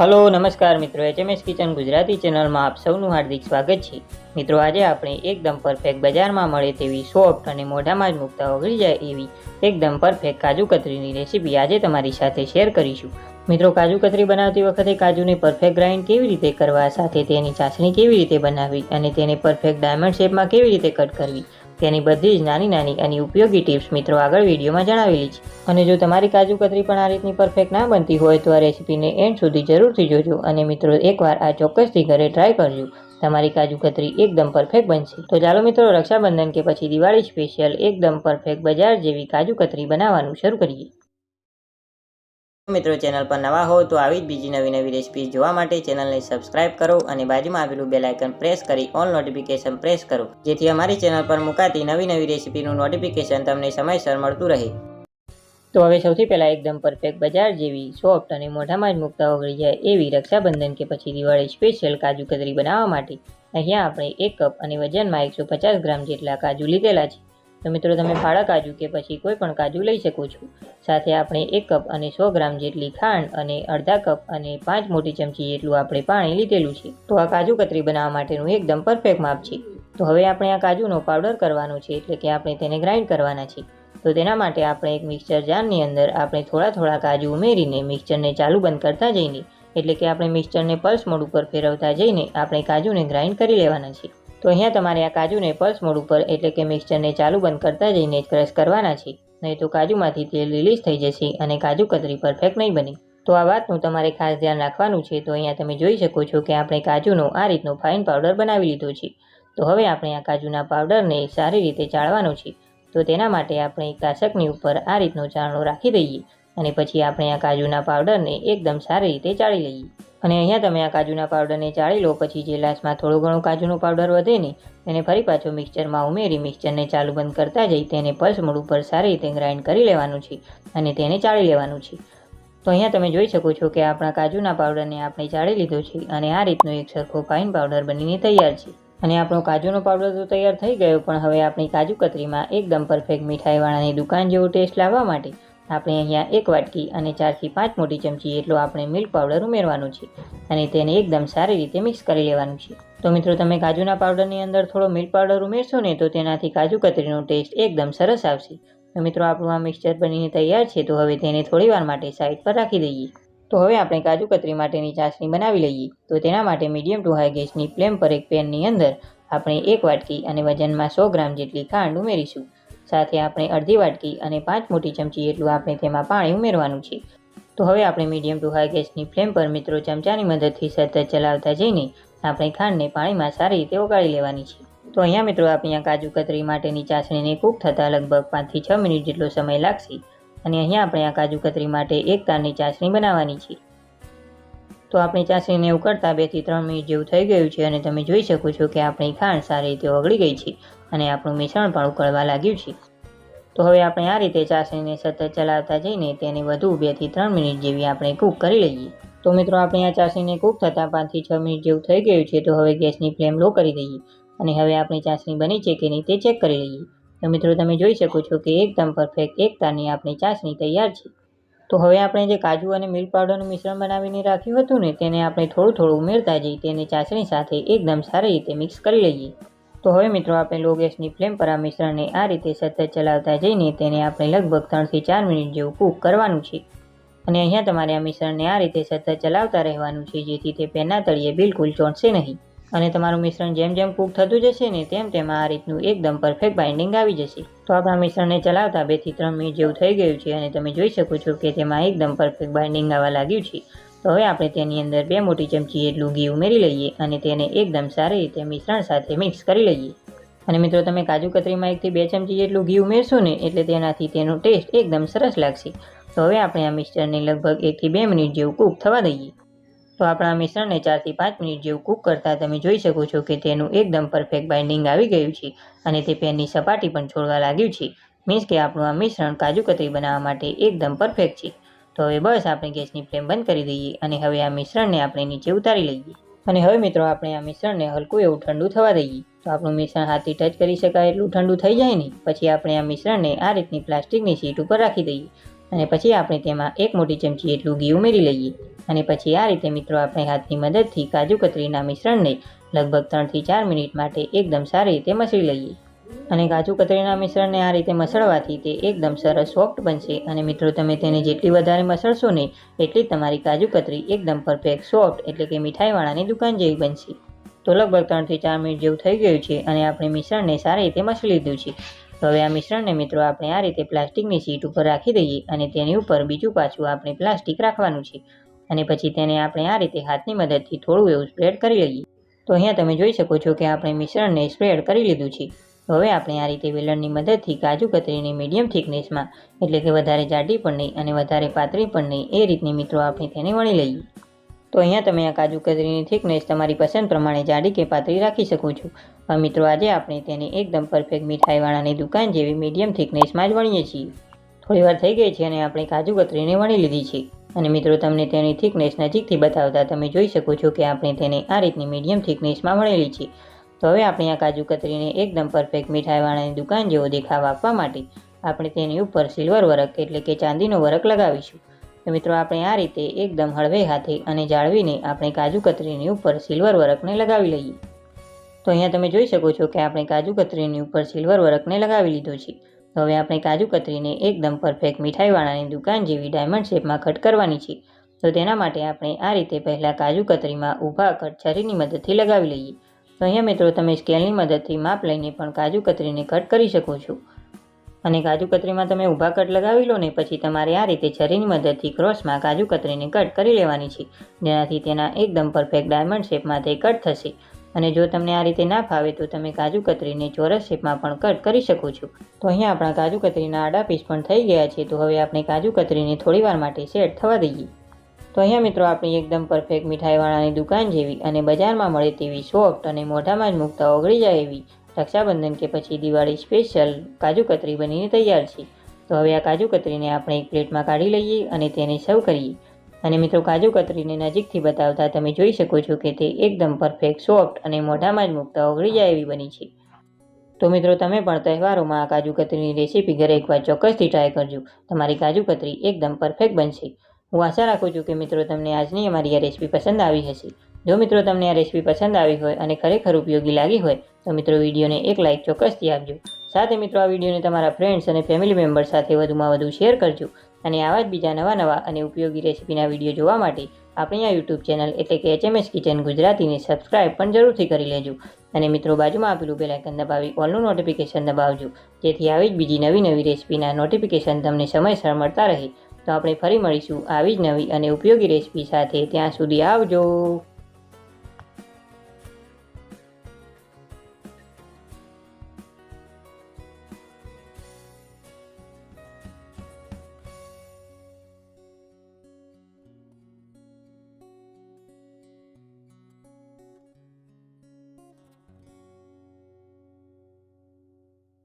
Hello, નમસ્કાર મિત્રો. HMS kitchen Gujarati ચેનલમાં આપ સૌનું હાર્દિક સ્વાગત છે. મિત્રો, આજે આપણે એકદમ પરફેક્ટ બજારમાં મળે તેવી સોફ્ટ અને મોઢામાં જ મૂકતા ઓગળી જાય એવી એકદમ પરફેક્ટ કાજુ કતરીની રેસીપી આજે તમારી સાથે શેર કરીશું. મિત્રો, કાજુ કતરી બનાવતી વખતે કાજુને પરફેક્ટ ગ્રાઇન્ડ કેવી રીતે કરવા, સાથે તેની ચાસણી કેવી રીતે બનાવવી અને તેને પરફેક્ટ ડાયમંડ શેપમાં કેવી રીતે કટ કરવી? તેની બધી જ નાની નાની અને ઉપયોગી ટિપ્સ મિત્રો આગળ વિડીયોમાં જણાવેલી છે. અને જો તમારી કાજુ કતરી પણ આ રીતની પરફેક્ટ ના બનતી હોય તો આ રેસીપીને એન્ડ સુધી જરૂરથી જોજો અને મિત્રો એકવાર આ ચોક્કસથી ઘરે ટ્રાય કરજો. તમારી કાજુ કતરી એકદમ પરફેક્ટ બનશે. તો ચાલો મિત્રો રક્ષાબંધન કે પછી દિવાળી સ્પેશિયલ એકદમ પરફેક્ટ બજાર જેવી કાજુ કતરી બનાવવાનું શરૂ કરીએ. મિત્રો, ચેનલ પર નવા હો તો આવી જ બીજી નવી નવી રેસિપી જોવા માટે ચેનલને સબસ્ક્રાઇબ કરો અને બાજુમાં આવેલું બેલ આઇકન પ્રેસ કરી ઓલ નોટિફિકેશન પ્રેસ કરો. જેથી અમારી ચેનલ પર મુકાતી નવી નવી રેસીપીનું નોટિફિકેશન તમને સમયસર મળતું રહે. તો હવે સૌથી પહેલાં એકદમ પરફેક્ટ બજાર જેવી સોફ્ટ અને મોઢામાં જ મૂકતા ઓગળી જાય એવી રક્ષાબંધન કે પછી દિવાળી સ્પેશિયલ કાજુ કતરી બનાવવા માટે. અહીંયા આપણે એક કપ અને વજનમાં એકસો ગ્રામ જેટલા કાજુ લીધેલા છે. તો મિત્રો તમે ફાળા કાજુ કે પછી કોઈ પણ કાજુ લઈ શકો છો. સાથે આપણે એક કપ અને સો ગ્રામ જેટલી ખાંડ અને અડધા કપ અને પાંચ મોટી ચમચી જેટલું આપણે પાણી લીધેલું છે. તો આ કાજુ કતરી બનાવવા માટેનું એકદમ પરફેક્ટ માપ છે. તો હવે આપણે આ કાજુનો પાવડર કરવાનો છે એટલે કે આપણે તેને ગ્રાઇન્ડ કરવાના છે. તો તેના માટે આપણે એક મિક્સચર જારની અંદર આપણે થોડા થોડા કાજુ ઉમેરીને મિક્સચરને ચાલુ બંધ કરતા જઈને, એટલે કે આપણે મિક્સચરને પલ્સ મોડ ઉપર ફેરવતા જઈને આપણે કાજુને ગ્રાઇન્ડ કરી લેવાના છે. તો અહીંયા તમારે આ કાજુને પલ્સ મોડ ઉપર, એટલે કે મિક્સચરને ચાલુ બંધ કરતા જઈને જ ક્રશ કરવાના છે. નહીં તો કાજુમાંથી તેલ રિલીઝ થઈ જશે અને કાજુ કતરી પરફેક્ટ નહીં બને. તો આ વાતનું તમારે ખાસ ધ્યાન રાખવાનું છે. તો અહીંયા તમે જોઈ શકો છો કે આપણે કાજુનો આ રીતનો ફાઇન પાવડર બનાવી લીધો છે. તો હવે આપણે આ કાજુના પાવડરને સારી રીતે ચાળવાનો છે. તો તેના માટે આપણે કાસકની ઉપર આ રીતનો ચાળણો રાખી દઈએ અને પછી આપણે આ કાજુના પાવડરને એકદમ સારી રીતે ચાળી લઈએ. અને અહીંયા તમે આ કાજુના પાવડરને ચાળી લો, પછી જે લાસ્ટમાં થોડો ઘણો કાજુનો પાવડર વધે ને તેને ફરી પાછો મિક્સચરમાં ઉમેરી મિક્સચરને ચાલુ બંધ કરતા જઈ તેને પલ્સ મૂળ ઉપર સારી રીતે ગ્રાઇન્ડ કરી લેવાનું છે અને તેને ચાળી લેવાનું છે. તો અહીંયા તમે જોઈ શકો છો કે આપણા કાજુના પાવડરને આપણે ચાળી લીધો છે અને આ રીતનો એક સરખો ફાઇન પાવડર બનીને તૈયાર છે. અને આપણો કાજુનો પાવડર તો તૈયાર થઈ ગયો, પણ હવે આપણી કાજુ કતરીમાં એકદમ પરફેક્ટ મીઠાઈવાળાની દુકાન જેવો ટેસ્ટ લાવવા માટે આપણે અહીંયા એક વાટકી અને ચારથી પાંચ મોટી ચમચી એટલો આપણે મિલ્ક પાવડર ઉમેરવાનો છે અને તેને એકદમ સારી રીતે મિક્સ કરી લેવાનું છે. તો મિત્રો, તમે કાજુના પાવડરની અંદર થોડો મિલ્ક પાવડર ઉમેરશો ને તો તેનાથી કાજુ કતરીનો ટેસ્ટ એકદમ સરસ આવશે. તો મિત્રો, આપણું આ મિક્સચર બનીને તૈયાર છે તો હવે તેને થોડીવાર માટે સાઈડ પર રાખી દઈએ. તો હવે આપણે કાજુ કતરી માટેની ચાસણી બનાવી લઈએ. તો તેના માટે મીડિયમ ટુ હાઈ ગેસની ફ્લેમ પર એક પેનની અંદર આપણે એક વાટકી અને વજનમાં સો ગ્રામ જેટલી ખાંડ ઉમેરીશું. સાથે આપણે અડધી વાટકી અને પાંચ મોટી ચમચી એટલું આપણે તેમાં પાણી ઉમેરવાનું છે. તો હવે આપણે મીડિયમ ટુ હાઈ ગેસની ફ્લેમ પર મિત્રો ચમચાની મદદથી સતત ચલાવતા જઈને આપણે ખાંડને પાણીમાં સારી રીતે ઓગાળી લેવાની છે. તો અહીંયા મિત્રો આપણે કાજુ કતરી માટેની ચાસણીને કૂક થતાં લગભગ પાંચથી છ મિનિટ જેટલો સમય લાગશે. અને અહીંયા આપણે આ કાજુ કતરી માટે એક તારની ચાસણી બનાવવાની છે. તો આપણી ચાસણીને ઉકળતા બેથી ત્રણ મિનિટ જેવું થઈ ગયું છે અને તમે જોઈ શકો છો કે આપણી ખાંડ સારી રીતે ઓગળી ગઈ છે અને આપણું મિશ્રણ પણ ઉકળવા લાગ્યું છે. તો હવે આપણે આ રીતે ચાસણીને સતત ચલાવતા જઈને તેને વધુ બેથી ત્રણ મિનિટ જેવી આપણે કૂક કરી લઈએ. તો મિત્રો, આપણે આ ચાસણીને કૂક થતાં પાંચથી છ મિનિટ જેવું થઈ ગયું છે તો હવે ગેસની ફ્લેમ લો કરી દઈએ અને હવે આપણી ચાસણી બની છે કે નહીં તે ચેક કરી લઈએ. તો મિત્રો, તમે જોઈ શકો છો કે એકદમ પરફેક્ટ એક તારની આપણી ચાસણી તૈયાર છે. તો હવે આપણે જે કાજુ અને મિલ્ક પાવડરનું મિશ્રણ બનાવીને રાખ્યું હતું ને, તેને આપણે થોડું થોડું ઉમેરતા જઈ તેને ચાસણી સાથે એકદમ સારી રીતે મિક્સ કરી લઈએ. તો હવે મિત્રો, આપણે લો ગેસની ફ્લેમ પર આ મિશ્રણને આ રીતે સતત ચલાવતા જઈને તેને આપણે લગભગ ત્રણથી ચાર મિનિટ જેવું કૂક કરવાનું છે. અને અહીંયા તમારે આ મિશ્રણને આ રીતે સતત ચલાવતા રહેવાનું છે, જેથી તે પેનના તળિયે બિલકુલ ચોંટશે નહીં. અને તમારું મિશ્રણ જેમ જેમ કૂક થતું જશે ને તેમ તેમ આ રીતનું એકદમ પરફેક્ટ બાઇન્ડિંગ આવી જશે. તો આપણા મિશ્રણને ચલાવતા બેથી ત્રણ મિનિટ જેવું થઈ ગયું છે અને તમે જોઈ શકો છો કે તેમાં એકદમ પરફેક્ટ બાઇન્ડિંગ આવવા લાગ્યું છે. તો હવે આપણે તેની અંદર બે મોટી ચમચી એટલું ઘી ઉમેરી લઈએ અને તેને એકદમ સારી રીતે મિશ્રણ સાથે મિક્સ કરી લઈએ. અને મિત્રો, તમે કાજુ કતરીમાં એકથી બે ચમચી જેટલું ઘી ઉમેરશો ને એટલે તેનાથી તેનો ટેસ્ટ એકદમ સરસ લાગશે. તો હવે આપણે આ મિક્સચરને લગભગ એકથી બે મિનિટ જેવું કૂક થવા દઈએ. તો આપણા મિશ્રણને ચારથી પાંચ મિનિટ જેવું કૂક કરતાં તમે જોઈ શકો છો કે તેનું એકદમ પરફેક્ટ બાઇન્ડિંગ આવી ગયું છે અને તે પેનની સપાટી પણ છોડવા લાગ્યું છે. મીન્સ કે આપણું આ મિશ્રણ કાજુ કતરી બનાવવા માટે એકદમ પરફેક્ટ છે. તો હવે બસ આપણે ગેસની ફ્લેમ બંધ કરી દઈએ અને હવે આ મિશ્રણને આપણે નીચે ઉતારી લઈએ. અને હવે મિત્રો આપણે આ મિશ્રણને હલકું એવું ઠંડુ થવા દઈએ. તો આપણું મિશ્રણ હાથથી ટચ કરી શકાય એટલું ઠંડુ થઈ જાય ને પછી આપણે આ મિશ્રણને આ રીતની પ્લાસ્ટિકની શીટ ઉપર રાખી દઈએ. અને પછી આપણે તેમાં એક મોટી ચમચી એટલું ઘી ઉમેરી લઈએ. અને પછી આ રીતે મિત્રો આપણે હાથની મદદથી કાજુ કતરીના મિશ્રણને લગભગ ત્રણથી ચાર મિનિટ માટે એકદમ સારી રીતે મસળી લઈએ. અને કાજુ કતરીના મિશ્રણને આ રીતે મસળવાથી તે એકદમ સરસ સોફ્ટ બનશે. અને મિત્રો તમે તેને જેટલી વધારે મસળશો ને એટલી તમારી કાજુ કતરી એકદમ પરફેક્ટ સોફ્ટ એટલે કે મીઠાઈવાળાની દુકાન જેવી બનશે. તો લગભગ ત્રણથી ચાર મિનિટ જેવું થઈ ગયું છે અને આપણે મિશ્રણને સારી રીતે મસળી લીધું છે. હવે આ મિશ્રણને મિત્રો આપણે આ રીતે પ્લાસ્ટિકની શીટ ઉપર રાખી દઈએ અને તેની ઉપર બીજું પાછું આપણે પ્લાસ્ટિક રાખવાનું છે. અને પછી તેને આપણે આ રીતે હાથની મદદથી થોડું એવું સ્પ્રેડ કરી લઈએ. તો અહીંયા તમે જોઈ શકો છો કે આપણે મિશ્રણને સ્પ્રેડ કરી લીધું છે. હવે આપણે આ રીતે વેલણની મદદથી કાજુ કતરીની મીડિયમ થિકનેસમાં, એટલે કે વધારે જાડી પણ નહીં અને વધારે પાતળી પણ નહીં, એ રીતની મિત્રો આપણે તેને વણી લઈએ. તો અહીંયા તમે આ કાજુ કતરીની થિકનેસ તમારી પસંદ પ્રમાણે જાડી કે પાતળી રાખી શકો છો. હવે મિત્રો, આજે આપણે તેને એકદમ પરફેક્ટ મીઠાઈવાળાની દુકાન જેવી મીડિયમ થિકનેસમાં જ વણીએ છીએ. થોડી વાર થઈ ગઈ છે અને આપણે કાજુ કતરીને વણી લીધી છે. અને મિત્રો, તમને તેની થિકનેસ નજીકથી બતાવતા તમે જોઈ શકો છો કે આપણે તેને આ રીતની મીડિયમ થિકનેસમાં વણેલી છે. તો હવે આપણે આ કાજુ કતરીને એકદમ પરફેક્ટ મીઠાઈવાળાની દુકાન જેવો દેખાવ આપવા માટે આપણે તેની ઉપર સિલ્વર વર્ક એટલે કે ચાંદીનો વર્ક લગાવીશું. તો મિત્રો, આપણે આ રીતે એકદમ હળવે હાથે અને જાળવીને આપણે કાજુ કતરીની ઉપર સિલ્વર વર્કને લગાવી લઈએ. તો અહીંયા તમે જોઈ શકો છો કે આપણે કાજુ કતરીની ઉપર સિલ્વર વર્કને લગાવી લીધો છે. તો હવે આપણે કાજુ કતરીને એકદમ પરફેક્ટ મીઠાઈવાળાની દુકાન જેવી ડાયમંડ શેપમાં કટ કરવાની છે. તો તેના માટે આપણે આ રીતે પહેલાં કાજુ કતરીમાં ઊભા કટ છરીની મદદથી લગાવી લઈએ. તો અહીંયા મિત્રો, તમે સ્કેલની મદદથી માપ લઈને પણ કાજુ કતરીને કટ કરી શકો છો. અને કાજુ કતરીમાં તમે ઊભા કટ લગાવી લો ને પછી તમારે આ રીતે છરીની મદદથી ક્રોસમાં કાજુ કતરીને કટ કરી લેવાની છે. જેનાથી તેના એકદમ પરફેક્ટ ડાયમંડ શેપમાં તે કટ થશે. અને જો તમને આ રીતે ના ફાવે તો તમે કાજુ કતરીને ચોરસ શેપમાં પણ કટ કરી શકો છો. તો અહીંયા આપણા કાજુ કતરીના આડા પીસ પણ થઈ ગયા છે. તો હવે આપણે કાજુ કતરીને થોડીવાર માટે સેટ થવા દઈએ. તો અહીંયા મિત્રો આપણી એકદમ પરફેક્ટ મીઠાઈવાળાની દુકાન જેવી અને બજારમાં મળે તેવી સોફ્ટ અને મોઢામાં જ મૂકતા ઓગળી જાય એવી રક્ષાબંધન કે પછી દિવાળી સ્પેશિયલ કાજુ કતરી બનીને તૈયાર છે. તો હવે આ કાજુ કતરીને આપણે એક પ્લેટમાં કાઢી લઈએ અને તેને સર્વ કરીએ. અને મિત્રો, કાજુ કતરીને નજીકથી બતાવતા તમે જોઈ શકો છો કે તે એકદમ પરફેક્ટ સોફ્ટ અને મોઢામાં જ મૂકતા ઓગળી જાય એવી બની છે. તો મિત્રો, તમે પણ તહેવારોમાં આ કાજુ કતરીની રેસીપી ઘરે એકવાર ચોક્કસથી ટ્રાય કરજો. તમારી કાજુ કતરી એકદમ પરફેક્ટ બનશે. હું આશા રાખું છું કે મિત્રો, તમને આજની અમારી આ રેસીપી પસંદ આવી હશે. જો મિત્રો તમને આ રેસીપી પસંદ આવી હોય અને ખરેખર ઉપયોગી લાગી હોય, તો મિત્રો વિડીયોને એક લાઇક ચોક્કસથી આપજો. સાથે મિત્રો આ વિડીયોને તમારા ફ્રેન્ડ્સ અને ફેમિલી મેમ્બર સાથે વધુમાં વધુ શેર કરજો અને આવા જ બીજા નવા નવા અને ઉપયોગી રેસીપીના વીડિયો જોવા માટે આપણી આ યુટ્યુબ ચેનલ એટલે કે એચએમએસ કિચન ગુજરાતીને સબસ્ક્રાઇબ પણ જરૂરથી કરી લેજો. અને મિત્રો બાજુમાં આપેલું બેલાઇકન દબાવી ઓલનું નોટિફિકેશન દબાવજો. જેથી આવી જ બીજી નવી નવી રેસીપીના નોટિફિકેશન તમને સમયસર મળતા રહે. તો આપણે ફરી મળીશું આવી જ નવી અને ઉપયોગી રેસીપી સાથે. ત્યાં સુધી આવજો.